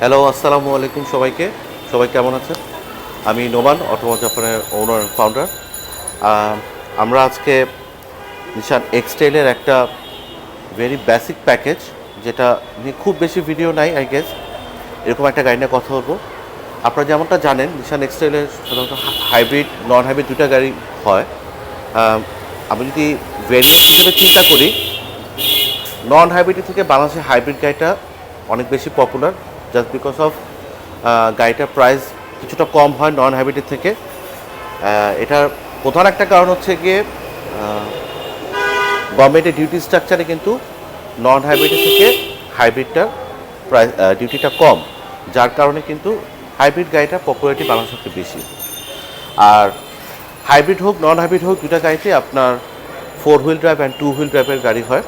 Hello আসসালামু আলাইকুম সবাইকে। সবাই কেমন আছেন? আমি নোমান অটোমোট জাপানের ওনার ফাউন্ডার আমরা আজকে নিশান এক্সটেলের একটা ভেরি বেসিক প্যাকেজ যেটা নিয়ে খুব বেশি ভিডিও নাই আই গেস এরকম একটা গাড়ি নিয়ে কথা বলব। আপনারা যেমনটা জানেন, নিশান এক্সটেলের সাধারণত হাইব্রিড নন হাইব্রিড দুটা গাড়ি হয়। আমি যদি ভেরিয়েন্ট হিসেবে চিন্তা করি নন হাইব্রিড থেকে বাংলাদেশের হাইব্রিড গাড়িটা অনেক বেশি পপুলার জাস্ট বিকজ অফ গাড়িটার প্রাইস কিছুটা কম হয় নন হাইব্রিডের থেকে এটার প্রধান একটা কারণ হচ্ছে গিয়ে গভর্নমেন্টের ডিউটি স্ট্রাকচারে কিন্তু নন হাইব্রিডের থেকে হাইব্রিডটার প্রাইস ডিউটিটা কম। যার কারণে কিন্তু হাইব্রিড গাড়িটার পপুলারিটি বাংলাদেশের থেকে বেশি। আর হাইব্রিড হোক নন হাইব্রিড হোক দুটা গাড়িতে আপনার four wheel drive and two wheel ড্রাইভের গাড়ি হয়।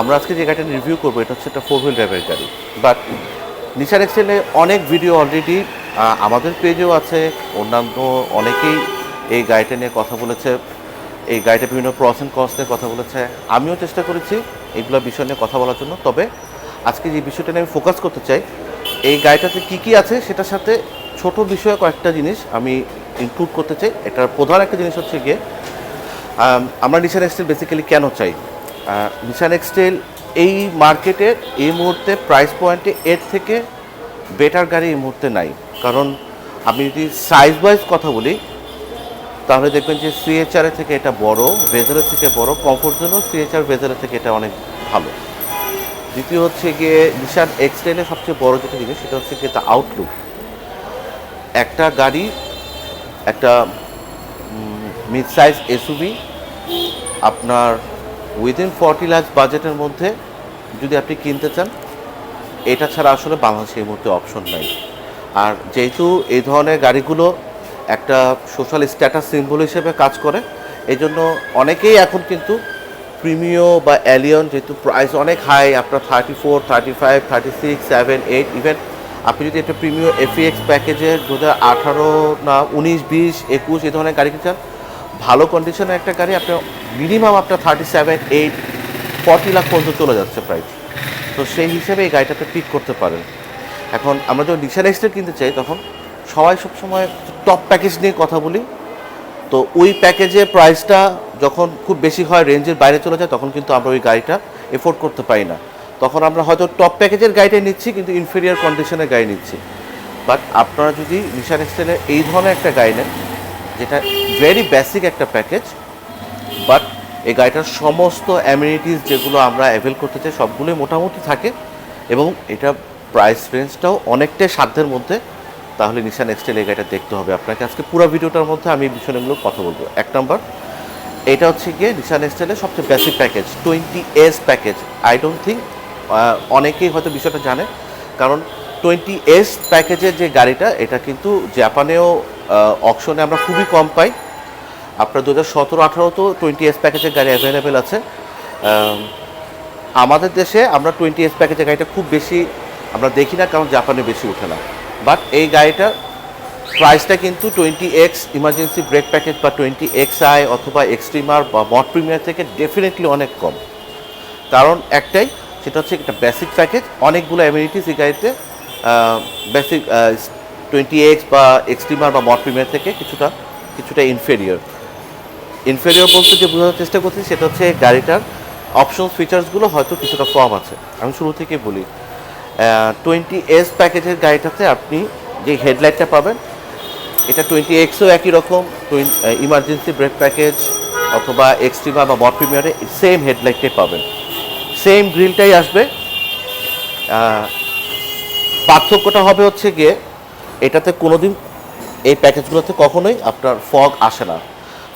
আমরা আজকে যে গাড়িটা রিভিউ করব, এটা হচ্ছে একটা ফোর হুইল ড্রাইভের গাড়ি। বাট নিশান এক্সেলে অনেক ভিডিও অলরেডি আমাদের পেজেও আছে। অন্যান্য অনেকেই এই গাড়িটা নিয়ে কথা বলেছে, এই গাড়িটা বিভিন্ন প্রস অ্যান্ড কস্ট নিয়ে কথা বলেছে। আমিও চেষ্টা করেছি এইগুলো বিষয় নিয়ে কথা বলার জন্য, তবে আজকে যে বিষয়টা নিয়ে আমি ফোকাস করতে চাই, এই গাড়িটাতে কী কী আছে সেটার সাথে ছোট বিষয়ে কয়েকটা জিনিস আমি ইনক্লুড করতে চাই। এটার প্রধান একটা জিনিস হচ্ছে গিয়ে আমরা নিশান এক্সটেল বেসিক্যালি কেন চাই? নিশান এক্সটেল এই মার্কেটের এই মুহূর্তে প্রাইস পয়েন্টে এর থেকে বেটার গাড়ি এই মুহূর্তে নাই। কারণ আমি যদি সাইজ ওয়াইজ কথা বলি, তাহলে দেখবেন যে সিএচআর থেকে এটা বড় ভেজারের থেকে বড় কমফোর্ট জন্য সিএচআর ভেজারের থেকে এটা অনেক ভালো। দ্বিতীয় হচ্ছে গিয়ে নিশান এক্সটেলের সবচেয়ে বড় যেটা জিনিস, সেটা হচ্ছে গিয়ে তা আউটলুক একটা গাড়ি, একটা মিড সাইজ এসুভি আপনার উইদিন ফর্টি লাখ বাজেটের মধ্যে যদি আপনি কিনতে চান, এটা ছাড়া আসলে বাংলাদেশে এই মুহূর্তে অপশন নাই। আর যেহেতু এই ধরনের গাড়িগুলো একটা সোশ্যাল স্ট্যাটাস সিম্বল হিসেবে কাজ করে এই জন্য অনেকেই এখন কিন্তু প্রিমিও বা অ্যালিয়ন যেহেতু প্রাইস অনেক হাই আপনার thirty four thirty five thirty six seven eight even আপনি যদি একটা প্রিমিও এফিএক্স প্যাকেজের দু হাজার আঠারো না, উনিশ, বিশ, একুশ, এই ধরনের গাড়ি কিনতে চান ভালো কন্ডিশনের একটা গাড়ি আপনার মিনিমাম আপনার thirty seven eight forty lakh পর্যন্ত চলে যাচ্ছে প্রাইস তো সেই হিসেবে এই গাড়িটাকে পিক করতে পারেন। এখন আমরা যখন নিশান এক্সটেল কিনতে চাই, তখন সবাই সবসময় টপ প্যাকেজ নিয়ে কথা বলি। তো ওই প্যাকেজের প্রাইসটা যখন খুব বেশি হয় রেঞ্জের বাইরে চলে যায়, তখন কিন্তু আমরা ওই গাড়িটা এফোর্ড করতে পারি না। তখন আমরা হয়তো টপ প্যাকেজের গাড়িটাই নিচ্ছি, কিন্তু ইনফেরিয়ার কন্ডিশনের গাড়ি নিচ্ছি। বাট আপনারা যদি নিশান এক্সটেলের এই ধরনের একটা গাড়ি নেন যেটা ভেরি বেসিক একটা প্যাকেজ বাট এই গাড়িটার সমস্ত অ্যামিনিটিস যেগুলো আমরা অ্যাভেল করতে চাই সবগুলোই মোটামুটি থাকে এবং এটা প্রাইস রেঞ্জটাও অনেকটাই সাধ্যের মধ্যে। তাহলে নিশান এক্সটেল এই গাড়িটা দেখতে হবে আপনাকে। আজকে পুরো ভিডিওটার মধ্যে আমি বিষয়গুলো কথা বলব। এক নম্বর এটা হচ্ছে গিয়ে নিশান এক্সটেলের সবচেয়ে basic package twenty S package I don't think অনেকেই হয়তো বিষয়টা জানে, কারণ টোয়েন্টি এস প্যাকেজের যে গাড়িটা, এটা কিন্তু জাপানেও অকশনে আমরা খুবই কম পাই। আপনার দু হাজার সতেরো, আঠারো তো টোয়েন্টি এস প্যাকেজের গাড়ি অ্যাভেলেবেল আছে। আমাদের দেশে আমরা টোয়েন্টি এস প্যাকেজের গাড়িটা খুব বেশি আমরা দেখি না, কারণ জাপানে বেশি ওঠে না। বাট এই গাড়িটার প্রাইসটা কিন্তু twenty X emergency brake package বা টোয়েন্টি এক্স আই অথবা এক্সট্রিমার বা মড প্রিমিয়ার থেকে ডেফিনেটলি অনেক কম। কারণ একটাই, সেটা হচ্ছে একটা বেসিক প্যাকেজ অনেকগুলো অ্যামিনিটিস এই গাড়িতে বেসিক টোয়েন্টি এক্স বা এক্সট্রিমার বা মড প্রিমিয়ার থেকে কিছুটা কিছুটা ইনফেরিয়র ইনফেরিয়র বলতে যে বোঝানোর চেষ্টা করছি সেটা হচ্ছে গাড়িটার অপশন ফিচার্সগুলো হয়তো কিছুটা কম আছে। আমি শুরু থেকে বলি টোয়েন্টি এস প্যাকেজের গাড়িটাতে আপনি যে হেডলাইটটা পাবেন, এটা টোয়েন্টি এক্সও একই রকম ইমার্জেন্সি ব্রেক প্যাকেজ অথবা এক্সট্রিমা বা মড প্রিমিয়ারে সেম হেডলাইটটাই পাবেন। সেম গ্রিলটাই আসবে। পার্থক্যটা হবে হচ্ছে গিয়ে এটাতে কোনোদিন এই প্যাকেজগুলোতে কখনোই আপনার ফগ আসে না।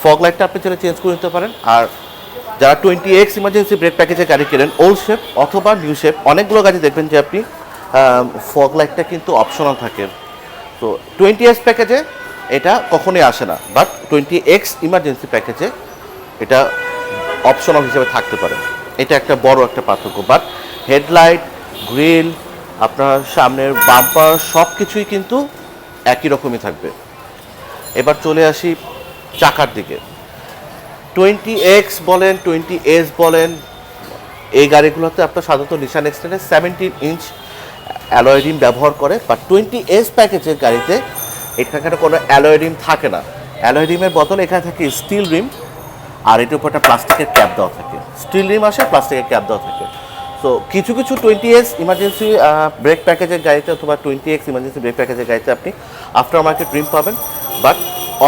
ফগ লাইটটা আপনি চাইলে চেঞ্জ করে নিতে পারেন। আর যারা টোয়েন্টি এক্স ইমার্জেন্সি ব্রেক প্যাকেজে গাড়ি কেনেন, ওল্ড শেপ অথবা নিউ শেপ, অনেকগুলো গাড়ি দেখবেন যে আপনি ফগ লাইটটা কিন্তু অপশনাল থাকে। তো টোয়েন্টি এক্স প্যাকেজে এটা কখনোই আসে না। বাট টোয়েন্টি এক্স ইমার্জেন্সি প্যাকেজে এটা অপশনাল হিসেবে থাকতে পারে। এটা একটা বড় একটা পার্থক্য। বাট হেডলাইট, গ্রিল, আপনার সামনের বাম্পার সব কিছুই কিন্তু একই রকমই থাকবে। এবার চলে আসি চাকার দিকে। টোয়েন্টি এক্স বলেন, টোয়েন্টি এস বলেন, এই গাড়িগুলোতে আপনার সাধারণত নিশান এক্সটেনের সেভেন্টিন ইঞ্চ অ্যালয় রিম ব্যবহার করে বা টোয়েন্টি এস প্যাকেজের গাড়িতে এখানে কোনো অ্যালয় রিম থাকে না। অ্যালয় রিমের বদলে এখানে থাকে স্টিল রিম আর এটার উপর একটা প্লাস্টিকের ক্যাপ দেওয়া থাকে। স্টিল রিম আসে প্লাস্টিকের ক্যাপ দেওয়া থাকে। সো কিছু কিছু টোয়েন্টি এস ইমার্জেন্সি ব্রেক প্যাকেজের গাড়িতে অথবা টোয়েন্টি এক্স ইমার্জেন্সি ব্রেক প্যাকেজের গাড়িতে আপনি আফটার মার্কেট রিম পাবেন। বাট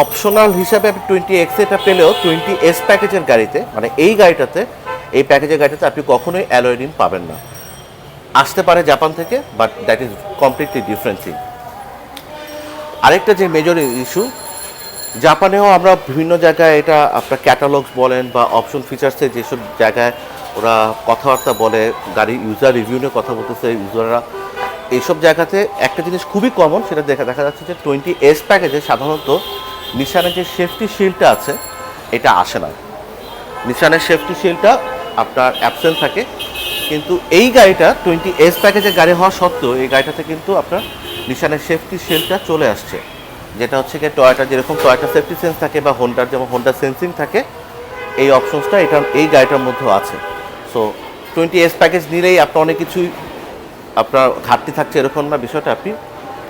অপশনাল হিসাবে আপনি টোয়েন্টি এক্স এটা পেলেও টোয়েন্টি এস প্যাকেজের গাড়িতে মানে এই গাড়িটাতে, এই প্যাকেজের গাড়িটাতে আপনি কখনোই অ্যালয় রিম পাবেন না। আসতে পারে জাপান থেকে but that is completely different thing আরেকটা যে মেজর ইস্যু জাপানেও আমরা বিভিন্ন জায়গায় এটা আপনার ক্যাটালগস বলেন বা অপশন ফিচার্সে যেসব জায়গায় ওরা কথাবার্তা বলে, গাড়ি ইউজার রিভিউ নিয়ে কথা বলতেছে ইউজাররা এইসব জায়গাতে একটা জিনিস খুবই কমন সেটা দেখা দেখা যাচ্ছে যে টোয়েন্টি এস প্যাকেজে সাধারণত নিশানের যে সেফটি শিল্ডটা আছে, এটা আসে না। নিশানের সেফটি শিল্ডটা আপনার অ্যাবসেন্ট থাকে, কিন্তু এই গাড়িটা টোয়েন্টি এস প্যাকেজের গাড়ি হওয়া সত্ত্বেও এই গাড়িটাতে কিন্তু আপনার নিশানের সেফটি শিল্ডটা চলে আসছে। যেটা হচ্ছে কি টয়টা যেরকম টয়টা সেফটি সেন্স থাকে বা হোন্ডার যেমন হোন্ডা সেন্সিং থাকে, এই অপশনসটা এটা এই গাড়িটার মধ্যেও আছে। সো টোয়েন্টি এস প্যাকেজ নিলেই আপনার অনেক কিছুই আপনার ঘাটতি থাকছে এরকম না বিষয়টা আপনি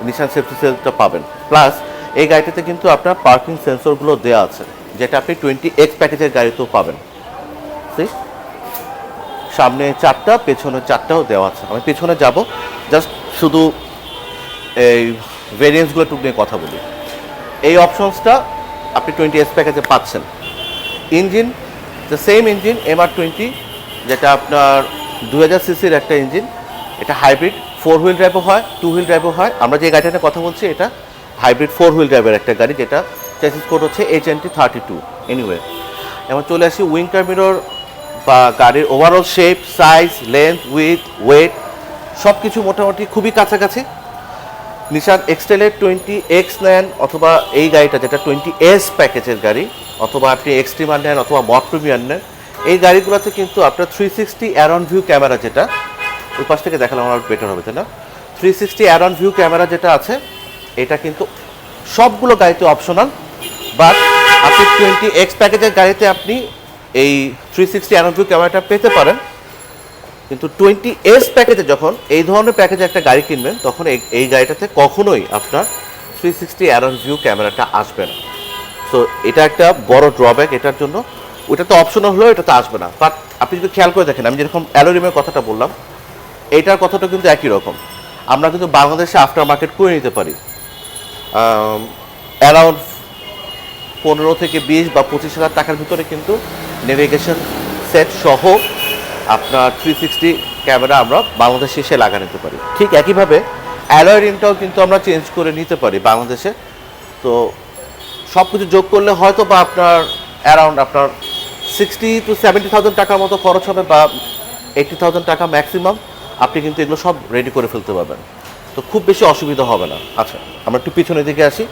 নিশান সেফটি সেন্সটা পাবেন। প্লাস এই গাড়িটাতে কিন্তু আপনার পার্কিং সেন্সরগুলো দেওয়া আছে, যেটা আপনি টোয়েন্টি এক্স প্যাকেজের গাড়িতেও পাবেন? সামনে চারটা, পেছনে চারটাও দেওয়া আছে। আমি পেছনে যাব জাস্ট শুধু এই ভেরিয়েন্সগুলো টুক নিয়ে কথা বলি। এই অপশনসটা আপনি টোয়েন্টি এস প্যাকেজে পাচ্ছেন। Engine the same engine MR twenty যেটা আপনার দু হাজার সিসির একটা ইঞ্জিন, এটা হাইব্রিড ফোর হুইল ড্রাইভও হয় টু হুইল ড্রাইভও হয়। আমরা যে গাড়িটা কথা বলছি, এটা হাইব্রিড ফোর হুইল ড্রাইভের একটা গাড়ি, যেটা চেসিস কোড হচ্ছে H N T thirty two anyway এবার চলে আসি উইঙ্টার মিরর বা গাড়ির overall shape size length with weight সব কিছু মোটামুটি খুবই কাছাকাছি। নিশান এক্সটেলের টোয়েন্টি এক্স নেন অথবা এই গাড়িটা, যেটা টোয়েন্টি এস প্যাকেজের গাড়ি, অথবা আপনি এক্সট্রিমার নেন অথবা মড প্রিমিয়ার নেন এই গাড়িগুলোতে কিন্তু আপনার three sixty around view camera যেটা, ওই পাশ থেকে দেখালাম আমার বেটার হবে, তাই না? Three sixty around view camera যেটা আছে, এটা কিন্তু সবগুলো গাড়িতে অপশনাল বাট আপনি টোয়েন্টি এক্স প্যাকেজের গাড়িতে আপনি এই থ্রি সিক্সটি অ্যারন ভিউ ক্যামেরাটা পেতে পারেন। কিন্তু টোয়েন্টি এস প্যাকেজে যখন এই ধরনের প্যাকেজে একটা গাড়ি কিনবেন, তখন এই গাড়িটাতে কখনোই আপনার থ্রি সিক্সটি অ্যারন ভিউ ক্যামেরাটা আসবে না। সো এটা একটা বড় ড্রব্যাক এটার জন্য। ওটা তো অপশনাল হলেও এটা তো আসবে না। বাট আপনি যদি খেয়াল করে দেখেন, আমি যেরকম অ্যালোরিমের কথাটা বললাম এইটার কথাটা কিন্তু একই রকম। আমরা কিন্তু বাংলাদেশে আফটার মার্কেট করে নিতে পারি। অ্যারাউন্ড পনেরো থেকে বিশ বা পঁচিশ হাজার টাকার ভিতরে কিন্তু নেভিগেশন সেট সহ আপনার থ্রি সিক্সটি ক্যামেরা আমরা বাংলাদেশে এসে লাগা নিতে পারি। ঠিক একইভাবে অ্যালয় রিমটাও কিন্তু আমরা চেঞ্জ করে নিতে পারি বাংলাদেশে। তো সব কিছু যোগ করলে হয়তো বা আপনার অ্যারাউন্ড আপনার সিক্সটি টু সেভেন্টি থাউজেন্ড টাকার মতো খরচ হবে বা এইটি থাউজেন্ড টাকা ম্যাক্সিমাম আপনি কিন্তু এগুলো সব রেডি করে ফেলতে পারবেন। তো খুব বেশি অসুবিধা হবে না। আচ্ছা আমরা একটু পিছনের দিকে আসি।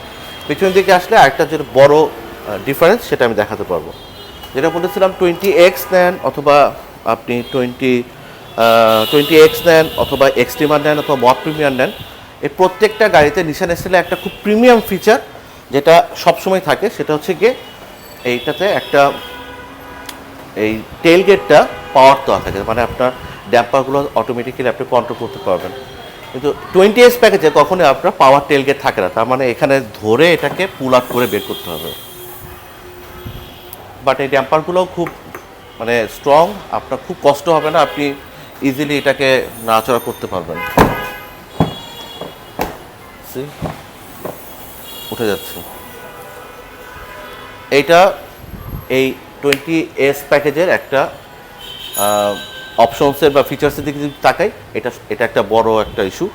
পিছনের দিকে আসলে আরেকটা যে বড় ডিফারেন্স সেটা আমি দেখাতে পারব। যেটা বলেছিলাম টোয়েন্টি এক্স নেন অথবা আপনি টোয়েন্টি টোয়েন্টি এক্স নেন অথবা এক্সট্রিমার নেন অথবা মড প্রিমিয়ার নেন, এই প্রত্যেকটা গাড়িতে নিশান এসেলে একটা খুব প্রিমিয়াম ফিচার যেটা সবসময় থাকে, সেটা হচ্ছে গিয়ে এইটাতে একটা এই টেল গেটটা পাওয়ার দেওয়া থাকে মানে আপনার ড্যাম্পারগুলো অটোমেটিক্যালি আপনি কন্ট্রোল করতে পারবেন। কিন্তু টোয়েন্টি এস প্যাকেজে কখনোই আপনার পাওয়ার টেল গেট থাকে না, তার মানে এখানে ধরে এটাকে পুল আপ করে বের করতে হবে। বাট এই ড্যাম্পারগুলোও খুব মানে স্ট্রং আপনার খুব কষ্ট হবে না, আপনি ইজিলি এটাকে নাড়াচড়া করতে পারবেন? উঠে যাচ্ছে। এইটা এই টোয়েন্টি এস প্যাকেজের একটা অপশনসের বা ফিচার্সের দিকে যদি তাকাই, এটা এটা একটা বড় একটা ইস্যু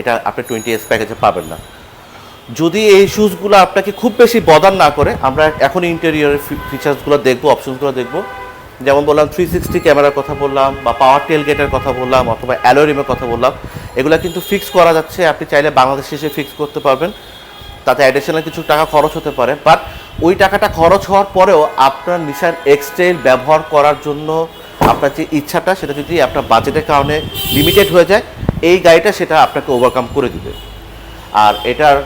এটা আপনি টোয়েন্টি এস প্যাকেজে পাবেন না। যদি এই শুজগুলো আপনাকে খুব বেশি বদার না করে, আমরা এখন ইন্টেরিয়রের ফিচার্সগুলো দেখব অপশনসগুলো দেখব। যেমন বললাম থ্রি সিক্সটি ক্যামেরার কথা বললাম, বা পাওয়ার টেল গেটের কথা বললাম, অথবা অ্যালোরিমের কথা বললাম, এগুলো কিন্তু ফিক্স করা যাচ্ছে। আপনি চাইলে বাংলাদেশে এসে ফিক্স করতে পারবেন। তাতে অ্যাডিশনাল কিছু টাকা খরচ হতে পারে বাট ওই টাকাটা খরচ হওয়ার পরেও আপনার নিশান এক্সটেল ব্যবহার করার জন্য আপনার যে ইচ্ছাটা, সেটা যদি আপনার বাজেটের কারণে লিমিটেড হয়ে যায়, এই গাড়িটা সেটা আপনাকে ওভারকাম করে দিবে। আর এটার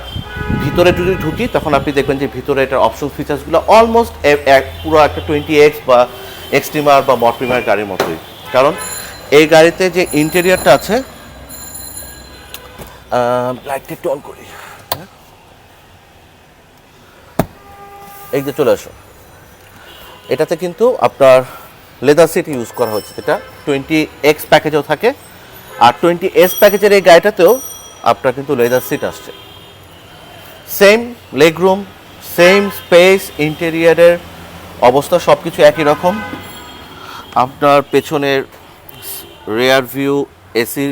ভিতরে যদি ঢুকি, তখন আপনি দেখবেন যে ভিতরে এটার অপশন ফিচার্সগুলো অলমোস্ট এক পুরো একটা টোয়েন্টি এক্স বা এক্সট্রিমার বা মডপ্রিমার গাড়ির মতোই। কারণ এই গাড়িতে যে ইন্টেরিয়ারটা আছে লাইটটা একটু অন করি। যে চলে আসো। এটাতে কিন্তু আপনার লেদার সিট ইউজ করা হচ্ছে যেটা টোয়েন্টি এক্স প্যাকেজেও থাকে। আর টোয়েন্টি এস প্যাকেজের এই গাড়িটাতেও আপনার কিন্তু লেদার সিট আসছে। Same leg room same space ইন্টেরিয়ারের অবস্থা সব কিছু একই রকম। আপনার পেছনের rear view AC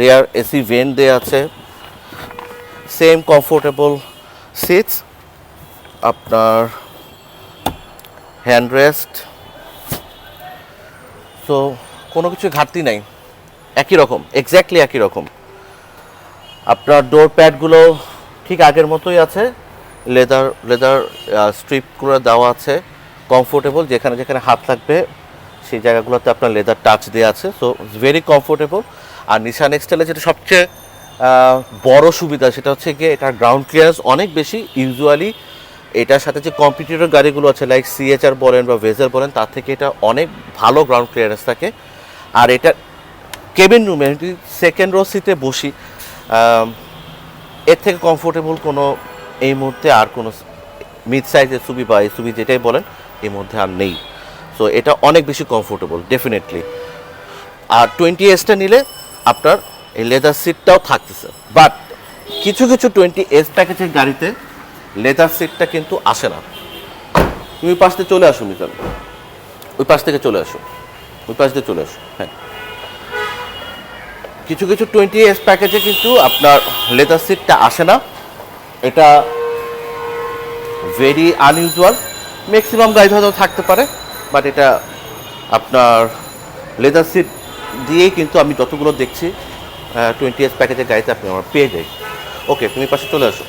rear AC vent দেওয়া আছে। সেম কমফোর্টেবল সিটস আপনার হ্যান্ড রেস্ট তো কোনো কিছু ঘাটতি নাই। একই রকম এক্স্যাক্টলি একই রকম। আপনার ডোর প্যাডগুলো ঠিক আগের মতোই আছে। লেদার লেদার স্ট্রিপগুলো দেওয়া আছে। কমফোর্টেবল যেখানে যেখানে হাত লাগবে, সেই জায়গাগুলোতে আপনার লেদার টাচ দেওয়া আছে। সো ভেরি কমফোর্টেবল আর নিশান এক্সটেলে যেটা সবচেয়ে বড় সুবিধা, সেটা হচ্ছে গিয়ে এটার গ্রাউন্ড ক্লিয়ারেন্স অনেক বেশি ইউজুয়ালি এটার সাথে যে কম্পিউটার গাড়িগুলো আছে লাইক সিএচআর বলেন বা ভেজার বলেন, তার থেকে এটা অনেক ভালো গ্রাউন্ড ক্লিয়ারেন্স থাকে। আর এটা কেবিন রুমে সেকেন্ড রো সিটে বসি এর থেকে কমফোর্টেবল কোনো এই মুহূর্তে আর কোনো মিড সাইজ এসুবি বা এসুবি যেটাই বলেন, এই মধ্যে আর নেই। সো এটা অনেক বেশি কমফোর্টেবল ডেফিনেটলি আর টোয়েন্টি এসটা নিলে আপনার এই লেদার সিটটাও থাকতেছে। বাট কিছু কিছু টোয়েন্টি এস প্যাকেজের গাড়িতে লেদার সিটটা কিন্তু আসে না। তুমি পাশ থেকে চলে আসো মিজান ওই পাশ থেকে চলে আসো। ওই পাশ থেকে চলে আসো। হ্যাঁ। কিছু কিছু টোয়েন্টি এস প্যাকেজে কিন্তু আপনার লেদার সিটটা আসে না। এটা ভেরি আনইউজুয়াল ম্যাক্সিমাম গাড়ি হয়তো থাকতে পারে বাট এটা আপনার লেদার সিট দিয়েই কিন্তু আমি যতগুলো দেখছি টোয়েন্টি এস প্যাকেজের গাড়িতে আপনি আমার পেয়ে যাই। ওকে, তুমি পাশে চলে আসো।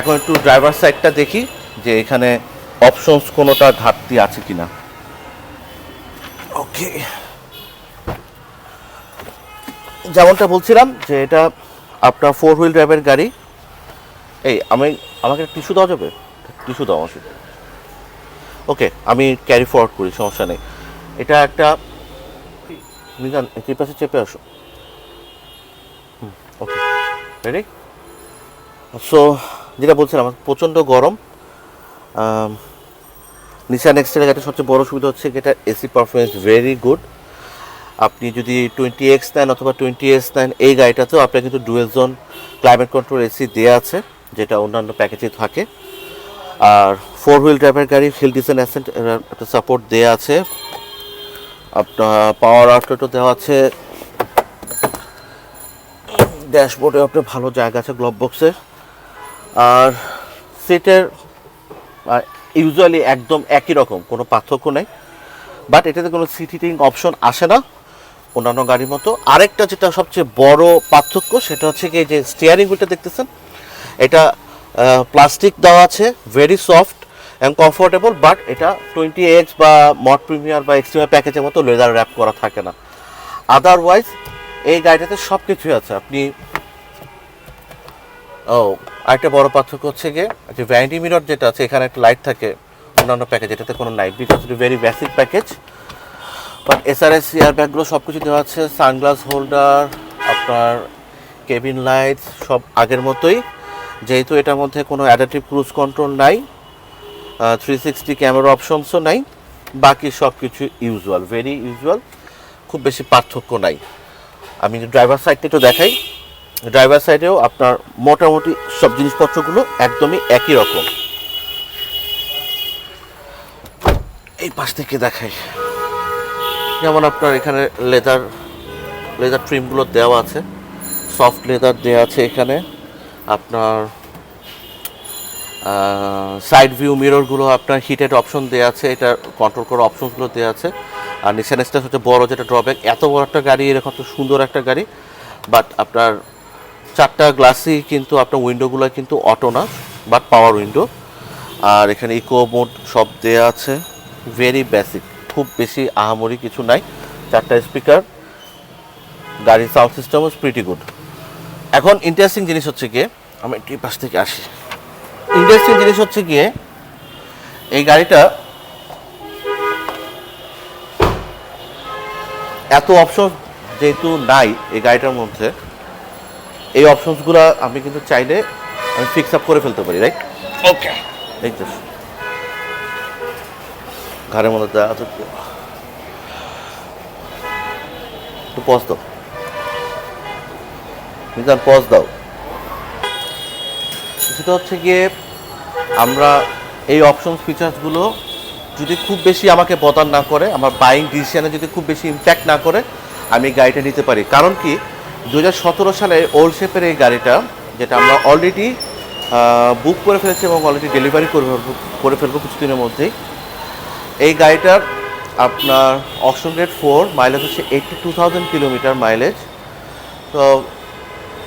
এখন একটু ড্রাইভার সাইডটা দেখি যে এখানে অপশনস কোনোটা ঘাটতি আছে কিনা। ওকে যেমনটা বলছিলাম যে এটা আপনার ফোর হুইল ড্রাইভের গাড়ি। এই, আমি, আমাকে টিস্যু দেওয়া যাবে? টিস্যু দাও আমার ওকে আমি ক্যারি ফরওয়ার্ড করি, সমস্যা নেই। এটা একটা, মিজান, এই পাশে চেপে আসো। ওকে রেডি সো যেটা বলছিলাম, প্রচণ্ড গরম। নিশান এক্সটেলের একটা সবচেয়ে বড় সুবিধা হচ্ছে এটা এসি পারফরমেন্স ভেরি গুড আপনি যদি টোয়েন্টি এক্স নেন অথবা টোয়েন্টি এস নেন, এই গাড়িটাতেও আপনার কিন্তু dual zone climate control AC দেওয়া আছে, যেটা অন্যান্য প্যাকেজে থাকে। আর ফোর হুইল ড্রাইভের গাড়ি হিল ডিসেন অ্যাসেন্ট একটা সাপোর্ট দেওয়া আছে। আপনার পাওয়ার আউটলেটও দেওয়া আছে। ড্যাশবোর্ডে আপনার ভালো জায়গা আছে গ্লোভ বক্সে আর সিটের ইউজুয়ালি একদম একই রকম, কোনো পার্থক্য নেই। বাট এটাতে কোনো সিট অপশন আসে না, অন্যান্য গাড়ির মতো। আরেকটা যেটা সবচেয়ে বড় পার্থক্য, সেটা হচ্ছে কি যে স্টিয়ারিং হুইলটা দেখতেছেন, এটা প্লাস্টিক দেওয়া আছে very soft and comfortable but এটা টোয়েন্টি এক্স বা মড প্রিমিয়ার বা এক্সট্রিমা প্যাকেজের মতো লেদার র্যাপ করা থাকে না। আদারওয়াইজ এই গাড়িটাতে সব কিছুই আছে। আপনি ও, আরেকটা বড় পার্থক্য হচ্ছে গিয়ে যে ভ্যানিটি মিরর যেটা আছে, এখানে একটা লাইট থাকে, অন্যান্য প্যাকেজ এটাতে কোনো নাই because it very basic package but SRS air ব্যাগগুলো সব কিছু দেওয়া আছে সানগ্লাস হোল্ডার আপনার কেবিন লাইট সব আগের মতোই, যেহেতু এটার মধ্যে কোনো অ্যাডাপটিভ ক্রুজ কন্ট্রোল নাই থ্রি সিক্সটি ক্যামেরা অপশনসও নাই, বাকি সব কিছু ইউজুয়াল ভেরি ইউজুয়াল খুব বেশি পার্থক্য নাই। আমি ড্রাইভার সাইডটা একটু দেখাই। ড্রাইভার সাইডেও আপনার মোটামুটি সব জিনিসপত্রগুলো একদমই একই রকম। এই পাশ থেকে দেখাই। যেমন আপনার এখানে লেদার লেদার ট্রিমগুলো দেওয়া আছে। সফট লেদার দেওয়া আছে এখানে। আপনার সাইড ভিউ মিররগুলো আপনার হিটেড অপশন দেওয়া আছে। এটা কন্ট্রোল করার অপশনসগুলো দেওয়া আছে। আর এক্সটা হচ্ছে বড় যেটা ড্রব্যাক এত বড় একটা গাড়ি, এরকম তো সুন্দর একটা গাড়ি। বাট আপনার চারটা গ্লাসই কিন্তু আপনার উইন্ডোগুলো কিন্তু অটো না বাট পাওয়ার উইন্ডো আর এখানে ইকো মোড সব দেওয়া আছে ভেরি বেসিক খুব বেশি আহামরি কিছু নাই, চারটা স্পিকার গাড়ির সাউন্ড সিস্টেমও প্রিটি গুড এখন ইন্টারেস্টিং জিনিস হচ্ছে গিয়ে, আমি একটু পাশ থেকে আসি। ইন্টারেস্টিং জিনিস হচ্ছে গিয়ে, এই গাড়িটা এত অপশন যেহেতু নাই এই গাড়িটার মধ্যে এই অপশনসগুলো আমি কিন্তু চাইলে আমি ফিক্স আপ করে ফেলতে পারি রাইট ওকে দেখতে ঘরের মধ্যে দেওয়া আছে। একটু পজ দাও। মিজান পজ দাও। সেটা হচ্ছে গিয়ে আমরা এই অপশন ফিচার্সগুলো যদি খুব বেশি আমাকে বদান না করে আমার বাইং ডিসিশনে যদি খুব বেশি ইম্প্যাক্ট না করে আমি এই গাড়িটা নিতে পারি। কারণ কি? দু হাজার সতেরো সালে ওল্ড শেপের এই গাড়িটা, যেটা আমরা অলরেডি বুক করে ফেলেছি এবং অলরেডি ডেলিভারি করে ফেলব করে ফেলব কিছুদিনের মধ্যেই। এই গাড়িটার আপনার অপশন রেট ফোর মাইলেজ হচ্ছে eighty two thousand kilometre mileage তো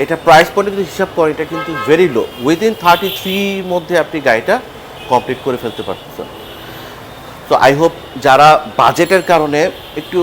এটা প্রাইস পয়েন্টে যদি হিসাব করেন, এটা কিন্তু ভেরি লো উইদিন থার্টি থ্রির মধ্যে আপনি গাড়িটা কমপ্লিট করে ফেলতে পারতেছেন। তো আই হোপ যারা বাজেটের কারণে একটু